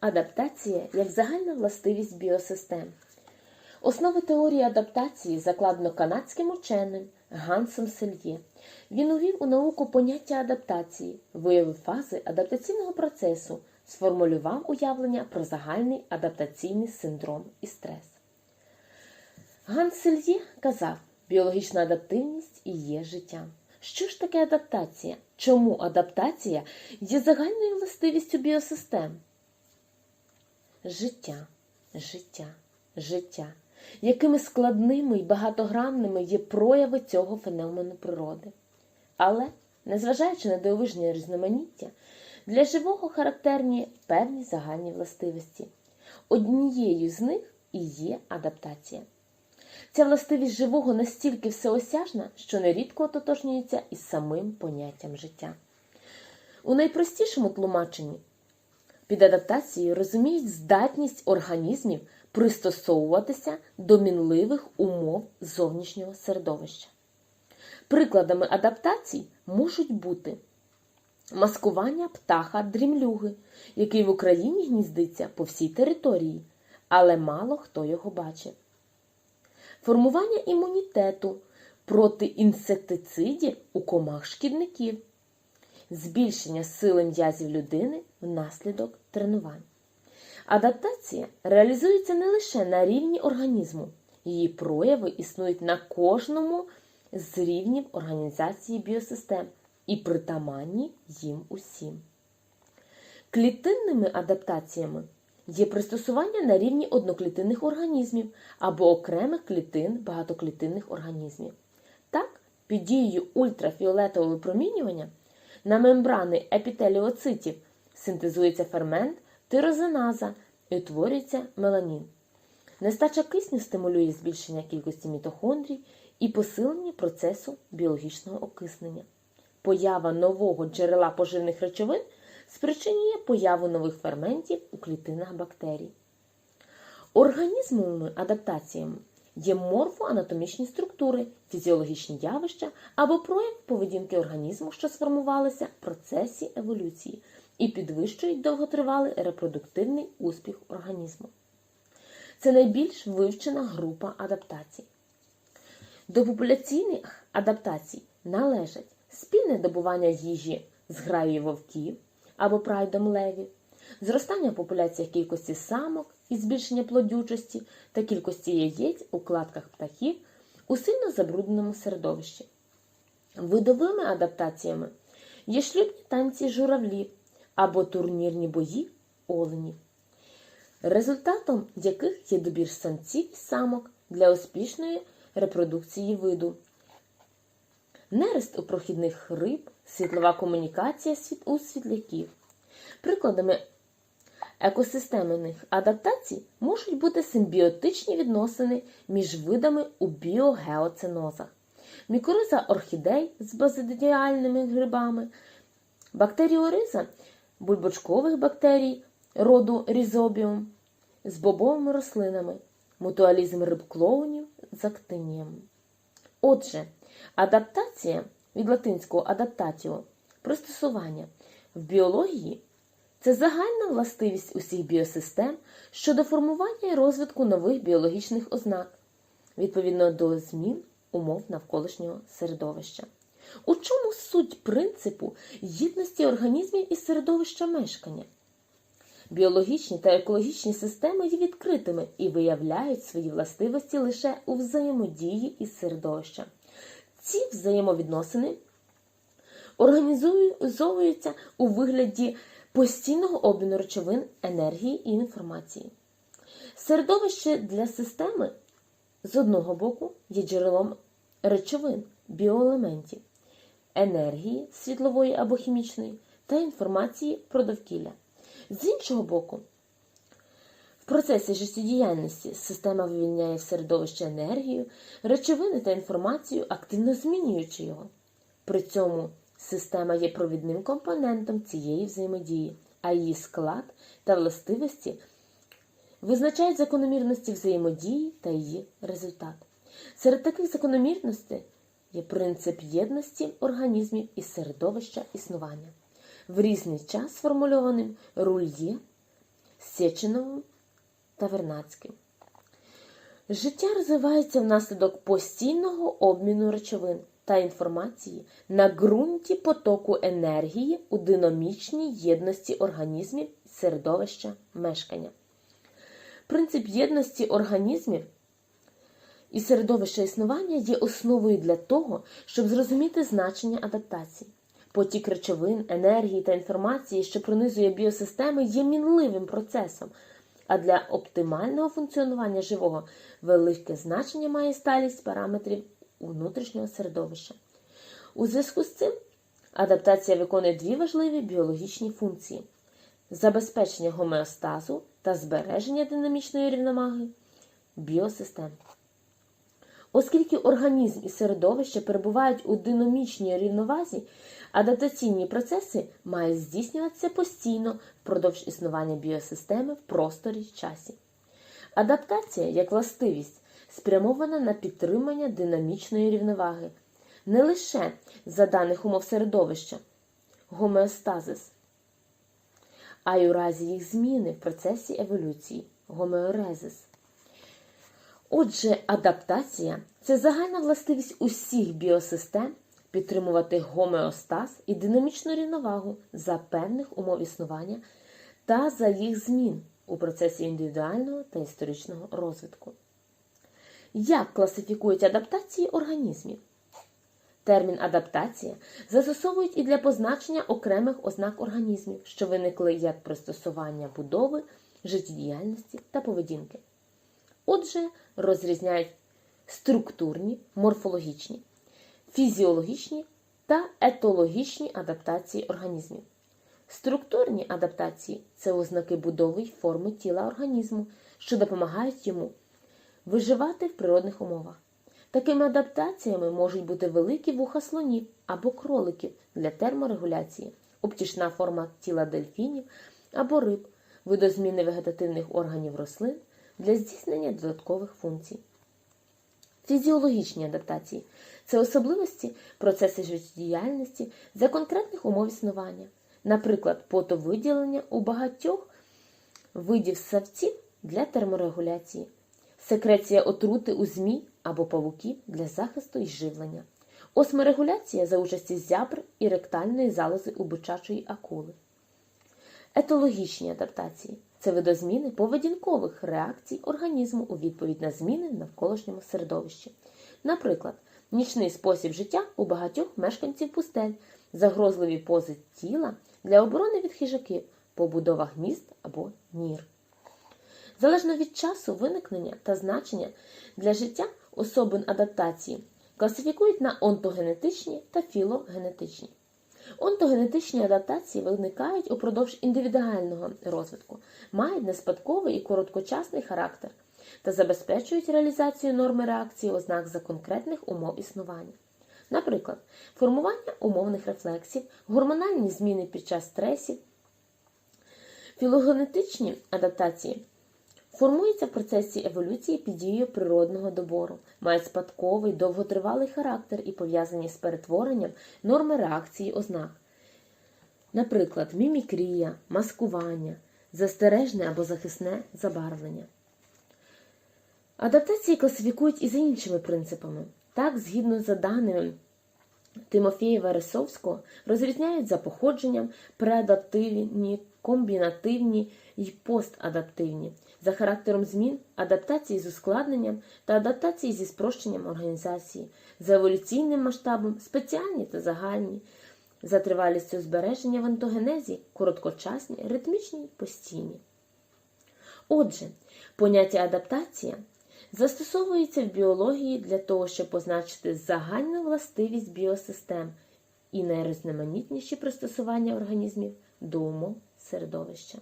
Адаптація як загальна властивість біосистем. Основи теорії адаптації закладено канадським ученим Гансом Сельє. Він увів у науку поняття адаптації, виявив фази адаптаційного процесу, сформулював уявлення про загальний адаптаційний синдром і стрес. Ганс Сельє казав, біологічна адаптивність і є життя. Що ж таке адаптація? Чому адаптація є загальною властивістю біосистем? Життя, життя, життя. Якими складними і багатогранними є прояви цього феномену природи. Але, незважаючи на дивовижні різноманіття, для живого характерні певні загальні властивості. Однією з них і є адаптація. Ця властивість живого настільки всеосяжна, що нерідко ототожнюється із самим поняттям життя. У найпростішому тлумаченні під адаптацією розуміють здатність організмів пристосовуватися до мінливих умов зовнішнього середовища. Прикладами адаптацій можуть бути маскування птаха дрімлюги, який в Україні гніздиться по всій території, але мало хто його бачив. Формування імунітету проти інсектицидів у комах шкідників, збільшення сили м'язів людини внаслідок тренувань. Адаптація реалізується не лише на рівні організму, її прояви існують на кожному з рівнів організації біосистем і притаманні їм усім. Клітинними адаптаціями є пристосування на рівні одноклітинних організмів або окремих клітин багатоклітинних організмів. Так, під дією ультрафіолетового випромінювання на мембрани епітеліоцитів синтезується фермент тирозиназа і утворюється меланін. Нестача кисню стимулює збільшення кількості мітохондрій і посилення процесу біологічного окиснення. Поява нового джерела поживних речовин спричинює появу нових ферментів у клітинах бактерій. Організмовими адаптаціями є морфоанатомічні структури, фізіологічні явища або прояв поведінки організму, що сформувалися в процесі еволюції і підвищують довготривалий репродуктивний успіх організму. Це найбільш вивчена група адаптацій. До популяційних адаптацій належать спільне добування їжі з граєю вовків або прайдом левів, зростання в популяціях кількості самок і збільшення плодючості та кількості яєць у кладках птахів у сильно забрудненому середовищі. Видовими адаптаціями є шлюбні танці журавлів або турнірні бої оленів, результатом яких є добір самців і самок для успішної репродукції виду. Нерест у прохідних риб, світлова комунікація у світляків. Прикладами екосистемних адаптацій можуть бути симбіотичні відносини між видами у біогеоценозах, мікориза орхідей з базидіальними грибами, бактеріориза бульбочкових бактерій роду різобіум з бобовими рослинами, мутуалізм риб-клоунів з актинієм. Отже, адаптація від латинського адаптатіо пристосування в біології це загальна властивість усіх біосистем щодо формування і розвитку нових біологічних ознак відповідно до змін умов навколишнього середовища. У чому суть принципу єдності організмів і середовища мешкання? Біологічні та екологічні системи є відкритими і виявляють свої властивості лише у взаємодії із середовищем. Ці взаємовідносини організовуються у вигляді постійного обміну речовин, енергії і інформації. Середовище для системи з одного боку є джерелом речовин, біоелементів, енергії світлової або хімічної та інформації про довкілля. З іншого боку, в процесі життєдіяльності система вивільняє в середовище енергію, речовини та інформацію, активно змінюючи його. При цьому система є провідним компонентом цієї взаємодії, а її склад та властивості визначають закономірності взаємодії та її результат. Серед таких закономірностей є принцип єдності організмів і середовища існування. В різний час сформульованим рульє Сєчиновим та Вернацьким. Життя розвивається внаслідок постійного обміну речовин та інформації на ґрунті потоку енергії у динамічній єдності організмів середовища мешкання. Принцип єдності організмів і середовища існування є основою для того, щоб зрозуміти значення адаптації. Потік речовин, енергії та інформації, що пронизує біосистеми, є мінливим процесом, а для оптимального функціонування живого велике значення має сталість параметрів внутрішнього середовища. У зв'язку з цим адаптація виконує дві важливі біологічні функції: забезпечення гомеостазу та збереження динамічної рівноваги біосистем. Оскільки організм і середовище перебувають у динамічній рівновазі, адаптаційні процеси мають здійснюватися постійно впродовж існування біосистеми в просторі часі. Адаптація як властивість спрямована на підтримання динамічної рівноваги не лише за даних умов середовища гомеостазис, а й у разі їх зміни в процесі еволюції гомеорезис. Отже, адаптація це загальна властивість усіх біосистем підтримувати гомеостаз і динамічну рівновагу за певних умов існування та за їх змін у процесі індивідуального та історичного розвитку. Як класифікують адаптації організмів? Термін адаптація застосовують і для позначення окремих ознак організмів, що виникли як пристосування будови, життєдіяльності та поведінки. Отже, розрізняють структурні, морфологічні, фізіологічні та етологічні адаптації організмів. Структурні адаптації це ознаки будови й форми тіла організму, що допомагають йому виживати в природних умовах. Такими адаптаціями можуть бути великі вуха слонів або кроликів для терморегуляції, обтішна форма тіла дельфінів або риб, видозміни вегетативних органів рослин для здійснення додаткових функцій. Фізіологічні адаптації це особливості процеси життєдіяльності за конкретних умов існування, наприклад, потовиділення у багатьох видів савців для терморегуляції, секреція отрути у змій або павуків для захисту і живлення, осморегуляція за участі зябр і ректальної залози у бичачої акули. Етологічні адаптації це видозміни поведінкових реакцій організму у відповідь на зміни в навколишньому середовищі. Наприклад, нічний спосіб життя у багатьох мешканців пустель, загрозливі пози тіла для оборони від хижаків, побудова гнізд або нір. Залежно від часу виникнення та значення для життя особин адаптації класифікують на онтогенетичні та філогенетичні. Онтогенетичні адаптації виникають упродовж індивідуального розвитку, мають неспадковий і короткочасний характер та забезпечують реалізацію норми реакції ознак за конкретних умов існування. Наприклад, формування умовних рефлексів, гормональні зміни під час стресів, філогенетичні адаптації формуються в процесі еволюції під дією природного добору, мають спадковий довготривалий характер і пов'язані з перетворенням норми реакції ознак. Наприклад, мімікрія, маскування, застережне або захисне забарвлення. Адаптації класифікують і за іншими принципами. Так, згідно за даними Тимофєєва Рисовського, розрізняють за походженням преадаптивні, комбінативні і постадаптивні, за характером змін, адаптації з ускладненням та адаптації зі спрощенням організації, за еволюційним масштабом, спеціальні та загальні, за тривалістю збереження в антогенезі, короткочасні, ритмічні, постійні. Отже, поняття адаптація застосовується в біології для того, щоб позначити загальну властивість біосистем і найрізноманітніші пристосування організмів до умов середовища.